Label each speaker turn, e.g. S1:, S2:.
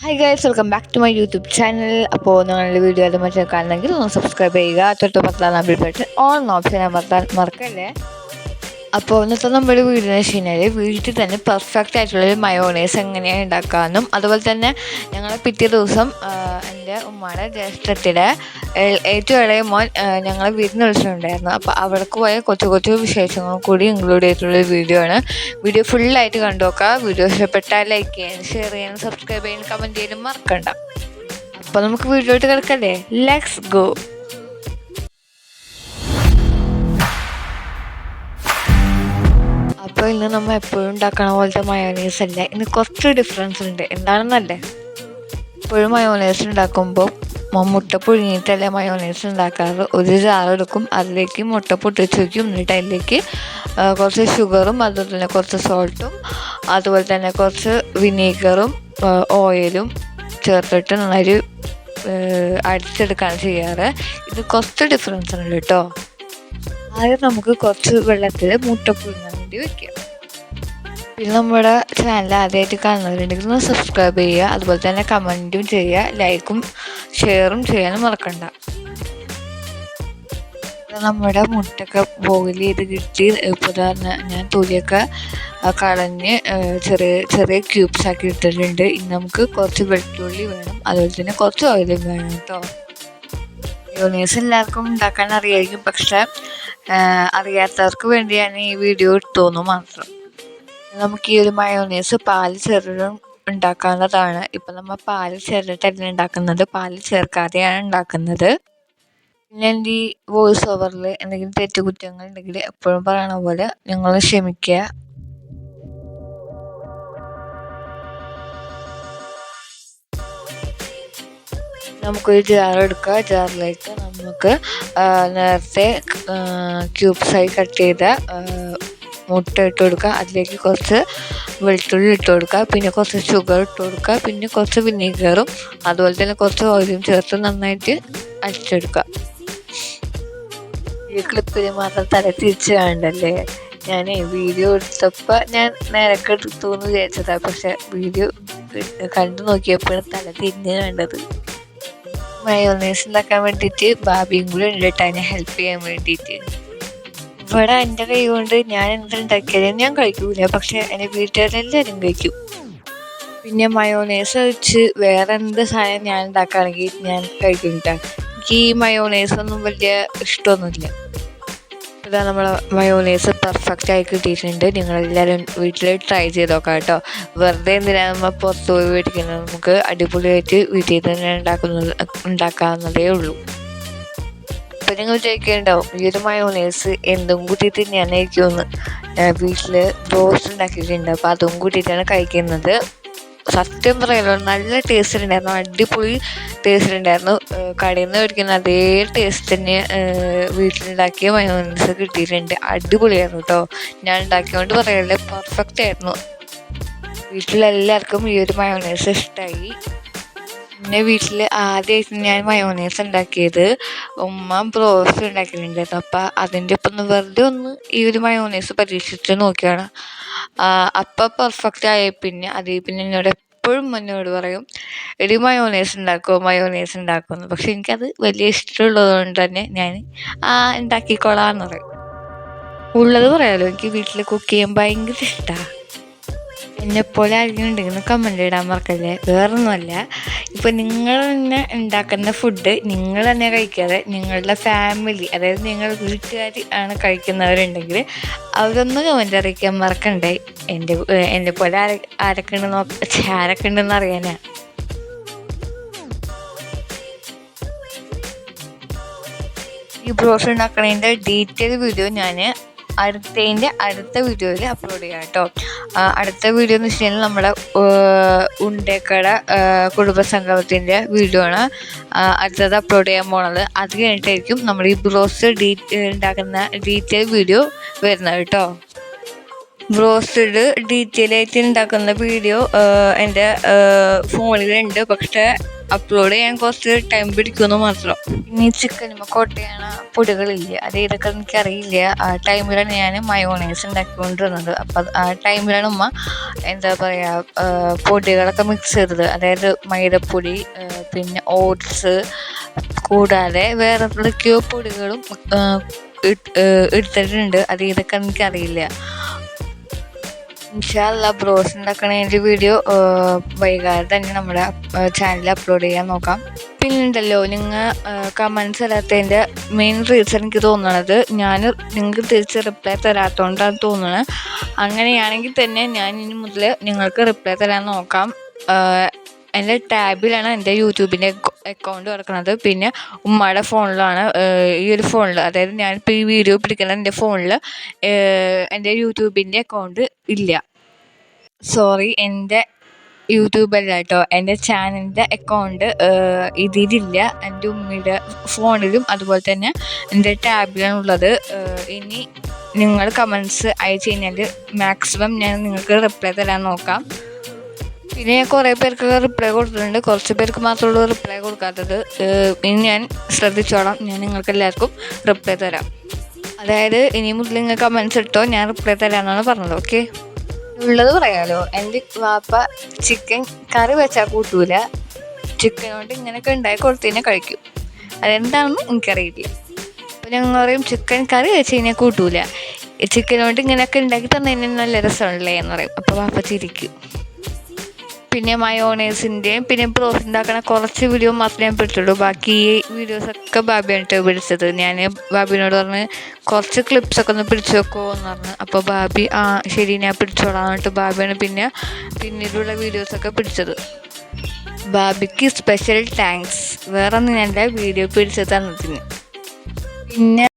S1: Hi guys welcome back to my YouTube channel അപ്പോൾ നിങ്ങളുടെ video അത് മറ്റേ കാണണമെങ്കിൽ ഒന്ന് സബ്സ്ക്രൈബ് ചെയ്യുക. തൊട്ട് പത്താം നമ്പർ പെട്ട് ഓൺ ഓപ്ഷൻ മറക്കല്ലേ അപ്പോൾ ഇന്നത്തെ നമ്മുടെ വീടിന് വെച്ച് കഴിഞ്ഞാൽ വീട്ടിൽ തന്നെ പെർഫെക്റ്റ് ആയിട്ടുള്ളൊരു മയോണൈസ് എങ്ങനെയാണ് ഉണ്ടാക്കാമെന്നും അതുപോലെ തന്നെ ഞങ്ങൾ പിറ്റേ ദിവസം എന്റെ ഉമ്മയുടെ ജ്യേഷ്ഠത്തിന്റെ ഏറ്റവും ഇളയ മോൻ ഞങ്ങളെ വീട്ടിൽ വിളിച്ചിട്ടുണ്ടായിരുന്നു. അപ്പോൾ അവിടേക്ക് പോയ കൊച്ചു കൊച്ചു വിശേഷങ്ങളും കൂടി ഇൻക്ലൂഡ് ചെയ്തിട്ടുള്ള വീഡിയോ ആണ്. വീഡിയോ ഫുള്ളായിട്ട് കണ്ടു നോക്കുക വീഡിയോ ഇഷ്ടപ്പെട്ടാൽ ലൈക്ക് ചെയ്യാനും ഷെയർ ചെയ്യാനും സബ്സ്ക്രൈബ് ചെയ്യാനും കമന്റ് ചെയ്യാനും മറക്കണ്ട. അപ്പോൾ നമുക്ക് വീഡിയോയിട്ട് കിടക്കല്ലേ ലെറ്റ്സ് ഗോ അപ്പോൾ ഇന്ന് നമ്മൾ എപ്പോഴും ഉണ്ടാക്കണ പോലത്തെ മയോണൈസ് അല്ല? ഇന്ന് കുറച്ച് ഡിഫറൻസ് ഉണ്ട്. എന്താണെന്നല്ലേ എപ്പോഴും മയോണൈസ് ഉണ്ടാക്കുമ്പോൾ മുട്ട പുഴുങ്ങിയിട്ടല്ലേ മയോണൈസ് ഉണ്ടാക്കാറ്? ഒരു ജാറെടുക്കും അതിലേക്ക് മുട്ട പൊട്ടിച്ച് വയ്ക്കും എന്നിട്ട് അതിലേക്ക് കുറച്ച് ഷുഗറും അതുപോലെ തന്നെ കുറച്ച് സോൾട്ടും അതുപോലെ തന്നെ കുറച്ച് വിനീഗറും ഓയിലും ചേർത്തിട്ട് നന്നായി അടിച്ചെടുക്കുകയാണ് ചെയ്യാറ്. ഇത് കുറച്ച് ഡിഫറൻസ് ഉണ്ട് കേട്ടോ. ആദ്യം നമുക്ക് കുറച്ച് വെള്ളത്തിൽ മുട്ട പുഴുങ്ങാൻ വേണ്ടി വെക്കുക പിന്നെ നമ്മുടെ ചാനൽ ആദ്യമായിട്ട് കാണുന്നവരുണ്ടെങ്കിൽ ഒന്ന് സബ്സ്ക്രൈബ് ചെയ്യുക അതുപോലെ തന്നെ കമന്റും ചെയ്യുക ലൈക്കും ഷെയറും ചെയ്യാനും മറക്കണ്ട. നമ്മുടെ മുട്ടൊക്കെ ബോയിൽ ചെയ്ത് കിട്ടി. ഇപ്പോൾ ഞാൻ തൊലിയൊക്കെ കളഞ്ഞ് ചെറിയ ചെറിയ ക്യൂബ്സ് ആക്കി ഇട്ടിട്ടുണ്ട്. ഇനി നമുക്ക് കുറച്ച് വെളുത്തുള്ളി വേണം. അതുപോലെ തന്നെ കുറച്ച് ഓയിലും വേണം കേട്ടോ. യോണീസ് എല്ലാവർക്കും ഉണ്ടാക്കാൻ അറിയായിരിക്കും. പക്ഷെ അറിയാത്തവർക്ക് വേണ്ടിയാണ് ഈ വീഡിയോ ഇട്ടോന്ന് മാത്രം. നമുക്ക് ഈ ഒരു മയോണൈസ് പാൽ ചെറുതും ഉണ്ടാക്കാവുന്നതാണ്. ഇപ്പം നമ്മൾ പാൽ ചേർത്തിട്ടല്ല ഉണ്ടാക്കുന്നത്. പാൽ ചേർക്കാതെയാണ് ഉണ്ടാക്കുന്നത്. പിന്നെ എന്റെ ഈ വോയിസ് ഓവറിൽ എന്തെങ്കിലും തെറ്റുകുറ്റങ്ങൾ ഉണ്ടെങ്കിൽ എപ്പോഴും പറയണ പോലെ നിങ്ങൾ ക്ഷമിക്കുക. നമുക്കൊരു ജാർ എടുക്കുക ജാറിലേക്ക് നമുക്ക് നേരത്തെ ക്യൂബ്സായി കട്ട് ചെയ്ത മുട്ട ഇട്ട് കൊടുക്കുക അതിലേക്ക് കുറച്ച് വെളുത്തുള്ളി ഇട്ട് കൊടുക്കുക പിന്നെ കുറച്ച് ഷുഗർ ഇട്ട് കൊടുക്കുക പിന്നെ കുറച്ച് വിനീഗറും അതുപോലെ തന്നെ കുറച്ച് ഓയിലും ചേർത്ത് നന്നായിട്ട് അടിച്ചെടുക്കുക ഈ ക്ലിപ്പിൽ മാത്രം തല തിരിച്ച് കാണണ്ടല്ലേ? ഞാൻ വീഡിയോ എടുത്തപ്പോൾ ഞാൻ നേരൊക്കെ എടുത്തു എന്ന് വിചാരിച്ചതാണ് പക്ഷെ വീഡിയോ കണ്ടു നോക്കിയപ്പോഴാണ് തല തിരിഞ്ഞ് കണ്ടത്. മയോണൈസ് ഉണ്ടാക്കാൻ വേണ്ടിയിട്ട് ബാബിയും കൂടി ഉണ്ട് കേട്ടോ അതിനെ ഹെൽപ്പ് ചെയ്യാൻ വേണ്ടിയിട്ട് ഇവിടെ എന്റെ കൈ കൊണ്ട് ഞാൻ എന്തുണ്ടാക്കിയാലും ഞാൻ കഴിക്കൂല. പക്ഷെ എന്റെ വീട്ടുകാരെല്ലാവരും കഴിക്കും. പിന്നെ മയോണൈസ് വെച്ച് വേറെ എന്ത് സാധനം ഞാൻ ഉണ്ടാക്കുകയാണെങ്കിൽ ഞാൻ കഴിക്കും കേട്ടോ എനിക്ക് ഈ മയോണൈസ് ഒന്നും വലിയ ഇഷ്ടമൊന്നുമില്ല ഇതാ നമ്മളെ മയോണൈസ് പെർഫെക്റ്റ് ആയി കിട്ടിയിട്ടുണ്ട്. നിങ്ങളെല്ലാവരും വീട്ടിൽ ട്രൈ ചെയ്ത് നോക്കാം കേട്ടോ. വെറുതെ എന്തിനാണ് നമ്മൾ പുറത്ത് പോയി മേടിക്കുന്നത് നമുക്ക് അടിപൊളിയായിട്ട് വീട്ടിൽ തന്നെ ഉണ്ടാക്കുന്നത് ഉണ്ടാക്കാവുന്നതേ ഉള്ളൂ. അപ്പം നിങ്ങൾ ചോദിക്കുന്നുണ്ടാവും ഈ ഒരു മയോണൈസ് എന്തും കൂട്ടിയിട്ട് ഞാൻ വീട്ടിൽ ബ്രോസ്റ്റ് ഉണ്ടാക്കിയിട്ടുണ്ട്. അപ്പോൾ അതും കൂട്ടിയിട്ടാണ് കഴിക്കുന്നത്. സത്യം പറയല്ലോ നല്ല ടേസ്റ്റ് ഉണ്ടായിരുന്നു അടിപൊളി ടേസ്റ്റ് ഉണ്ടായിരുന്നു കടയിൽ നിന്ന് മേടിക്കുന്ന അതേ ടേസ്റ്റ് തന്നെ വീട്ടിലുണ്ടാക്കിയ മയോണൈസ് കിട്ടിയിട്ടുണ്ട്. അടിപൊളിയായിരുന്നു കേട്ടോ ഞാൻ ഉണ്ടാക്കിയോണ്ട് പറയല്ലേ പെർഫെക്റ്റ് ആയിരുന്നു. വീട്ടിലെല്ലാവർക്കും ഈ ഒരു മയോണൈസ് ഇഷ്ടമായി പിന്നെ വീട്ടിൽ ആദ്യമായിട്ട് ഞാൻ മയോണൈസ് ഉണ്ടാക്കിയത്. ഉമ്മ ബ്രോസ്റ്റ് ഉണ്ടാക്കിയിട്ടുണ്ടായിരുന്നു അപ്പം അതിന്റെ ഒപ്പം ഒന്ന് വെറുതെ ഒന്ന് ഈ ഒരു മയോണൈസ് പരീക്ഷിച്ച് നോക്കിയാണ്. അപ്പം പെർഫെക്റ്റ് ആയ. പിന്നെ അതിൽ പിന്നെ എന്നോട് എപ്പോഴും എന്നോട് പറയും എടി മയോണൈസ് ഉണ്ടാക്കുമോ മയോണൈസ് ഉണ്ടാക്കുമെന്ന് പക്ഷെ എനിക്കത് വലിയ ഇഷ്ടമുള്ളത് കൊണ്ട് തന്നെ ഞാൻ ആ ഉണ്ടാക്കിക്കോളാം എന്ന് പറയും. ഉള്ളത് പറയാലോ എനിക്ക് വീട്ടിൽ കുക്ക് ചെയ്യാൻ ഭയങ്കര ഇഷ്ടമാണ് എന്നെപ്പോലെ ആരെങ്കിലും ഉണ്ടെങ്കിൽ കമന്റ് ഇടാൻ മറക്കല്ലേ? വേറൊന്നുമല്ല. ഇപ്പം നിങ്ങൾ തന്നെ ഉണ്ടാക്കുന്ന ഫുഡ് നിങ്ങൾ തന്നെ കഴിക്കാതെ നിങ്ങളുടെ ഫാമിലി അതായത് നിങ്ങൾ വീട്ടുകാർ ആണ് കഴിക്കുന്നവരുണ്ടെങ്കിൽ അവരൊന്ന് കമന്റ് അറിയിക്കാൻ മറക്കണ്ടേ? എന്റെ എന്നെ പോലെ ആരെ ആരൊക്കെ ഉണ്ടെന്ന് നോക്ക ആരൊക്കെ ഉണ്ടെന്ന് അറിയാനാ? ഈ ബ്രോഷർ ഉണ്ടാക്കണതിന്റെ ഡീറ്റെയിൽ വീഡിയോ ഞാൻ അടുത്തതിന്റെ അടുത്ത വീഡിയോയിൽ അപ്ലോഡ് ചെയ്യാം കേട്ടോ. അടുത്ത വീഡിയോ എന്ന് വെച്ച് കഴിഞ്ഞാൽ നമ്മുടെ ഉണ്ടേക്കട കുടുംബസംഗമത്തിന്റെ വീഡിയോ ആണ്. അടുത്തത് അപ്ലോഡ് ചെയ്യാൻ പോണത്. അത് കഴിഞ്ഞിട്ടായിരിക്കും നമ്മൾ ഈ ബ്രോസ്റ്റ് ഡീ ഉണ്ടാക്കുന്ന ഡീറ്റെയിൽ വീഡിയോ വരുന്നത് കേട്ടോ. ബ്രോസ്റ്റഡ് ഡീറ്റെയിൽ ആയിട്ട് ഉണ്ടാക്കുന്ന വീഡിയോ എന്റെ ഫോണിലുണ്ട്. പക്ഷേ അപ്ലോഡ് ചെയ്യാൻ കുറച്ച് ടൈം പിടിക്കുമെന്ന് മാത്രം. പിന്നെ ഇനി ചിക്കൻ കോട്ടയാണ് പൊടികളില്ല അത് ഇതൊക്കെ എനിക്കറിയില്ല ആ ടൈമിലാണ് ഞാൻ മയോണൈസ് ഉണ്ടാക്കിക്കൊണ്ടിരുന്നത്. അപ്പം ആ ടൈമിലാണ് ഉമ്മ എന്താ പറയുക പൊടികളൊക്കെ മിക്സ് ചെയ്തത്. അതായത് മൈദപ്പൊടി പിന്നെ ഓട്സ് കൂടാതെ വേറെ എന്തൊക്കെയോ പൊടികളും എടുത്തിട്ടുണ്ട്. അത് ഇതൊക്കെ എനിക്കറിയില്ല ഇൻഷാല്ല ബ്രോസ് ഉണ്ടാക്കണതിന്റെ വീഡിയോ വൈകാതെ തന്നെ നമ്മുടെ ചാനലിൽ അപ്ലോഡ് ചെയ്യാൻ നോക്കാം. പിന്നെ ഉണ്ടല്ലോ നിങ്ങൾ കമൻസ് തരാത്തതിന്റെ മെയിൻ റീസൺ എനിക്ക് തോന്നണത് ഞാൻ നിങ്ങൾക്ക് തിരിച്ച് റിപ്ലൈ തരാത്തതുകൊണ്ടാണ് തോന്നുന്നത് അങ്ങനെയാണെങ്കിൽ തന്നെ ഞാൻ ഇനി മുതൽ നിങ്ങൾക്ക് റിപ്ലൈ തരാൻ നോക്കാം. എന്റെ ടാബിലാണ് എന്റെ യൂട്യൂബിന്റെ അക്കൗണ്ട് തുറക്കുന്നത് പിന്നെ ഉമ്മയുടെ ഫോണിലാണ് ഈ ഒരു ഫോണിൽ അതായത് ഞാനിപ്പോൾ ഈ വീഡിയോ പിടിക്കുന്ന എന്റെ ഫോണിൽ എന്റെ യൂട്യൂബിന്റെ അക്കൗണ്ട് ഇല്ല. സോറി എന്റെ യൂട്യൂബ് അല്ല കേട്ടോ. എന്റെ ചാനലിന്റെ അക്കൗണ്ട് ഇതിലില്ല. എന്റെ ഉമ്മയുടെ ഫോണിലും അതുപോലെ തന്നെ എന്റെ ടാബിലാണ് ഉള്ളത് ഇനി നിങ്ങൾ കമൻസ് അയച്ചു കഴിഞ്ഞാൽ മാക്സിമം ഞാൻ നിങ്ങൾക്ക് റിപ്ലൈ തരാൻ നോക്കാം. പിന്നെ ഞാൻ കുറേ പേർക്ക് റിപ്ലൈ കൊടുത്തിട്ടുണ്ട്. കുറച്ച് പേർക്ക് മാത്രമുള്ളൂ റിപ്ലൈ കൊടുക്കാത്തത്. ഇനി ഞാൻ ശ്രദ്ധിച്ചോളാം. ഞാൻ നിങ്ങൾക്ക് എല്ലാവർക്കും റിപ്ലൈ തരാം. അതായത് ഇനി മുതൽ നിങ്ങൾ കമൻസ് ഇട്ടോ ഞാൻ റിപ്ലൈ തരാമെന്നാണ് പറഞ്ഞത്. ഓക്കെ ഉള്ളത് പറയാലോ. എന്റെ വാപ്പ ചിക്കൻ കറി വെച്ചാൽ കൂട്ടൂല. ചിക്കൻ കൊണ്ട് ഇങ്ങനെയൊക്കെ ഉണ്ടാക്കി കൊടുത്തതിനെ കഴിക്കും. അതെന്താണെന്ന് എനിക്കറിയില്ല. അപ്പോൾ ഞങ്ങൾ പറയും ചിക്കൻ കറി വെച്ച് കഴിഞ്ഞാൽ കൂട്ടൂല. ചിക്കൻ കൊണ്ട് ഇങ്ങനെയൊക്കെ ഉണ്ടാക്കി തന്നെ നല്ല രസമുണ്ടല്ലേ എന്ന് പറയും. അപ്പോൾ വാപ്പ ചിരിക്കും. പിന്നെ മയോണൈസിന്റെയും പിന്നെ ബ്രോസ് ഉണ്ടാക്കണ കുറച്ച് വീഡിയോ മാത്രമേ ഞാൻ പിടിച്ചുള്ളൂ ബാക്കി ഈ വീഡിയോസൊക്കെ ബാബിയാണ് കേട്ടോ പിടിച്ചത്. ഞാൻ ബാബിനോട് പറഞ്ഞ് കുറച്ച് ക്ലിപ്സൊക്കെ ഒന്ന് പിടിച്ചു വെക്കുമോ എന്ന് പറഞ്ഞു. അപ്പോൾ ബാബി ആ ശരി ഞാൻ പിടിച്ചോളാം എന്നിട്ട് ബാബിയാണ് പിന്നെ പിന്നീടുള്ള വീഡിയോസൊക്കെ പിടിച്ചത്. ബാബിക്ക് സ്പെഷ്യൽ താങ്ക്സ് വേറെ ഒന്നും ഞാൻ വീഡിയോ പിടിച്ചു തന്നതിന്. പിന്നെ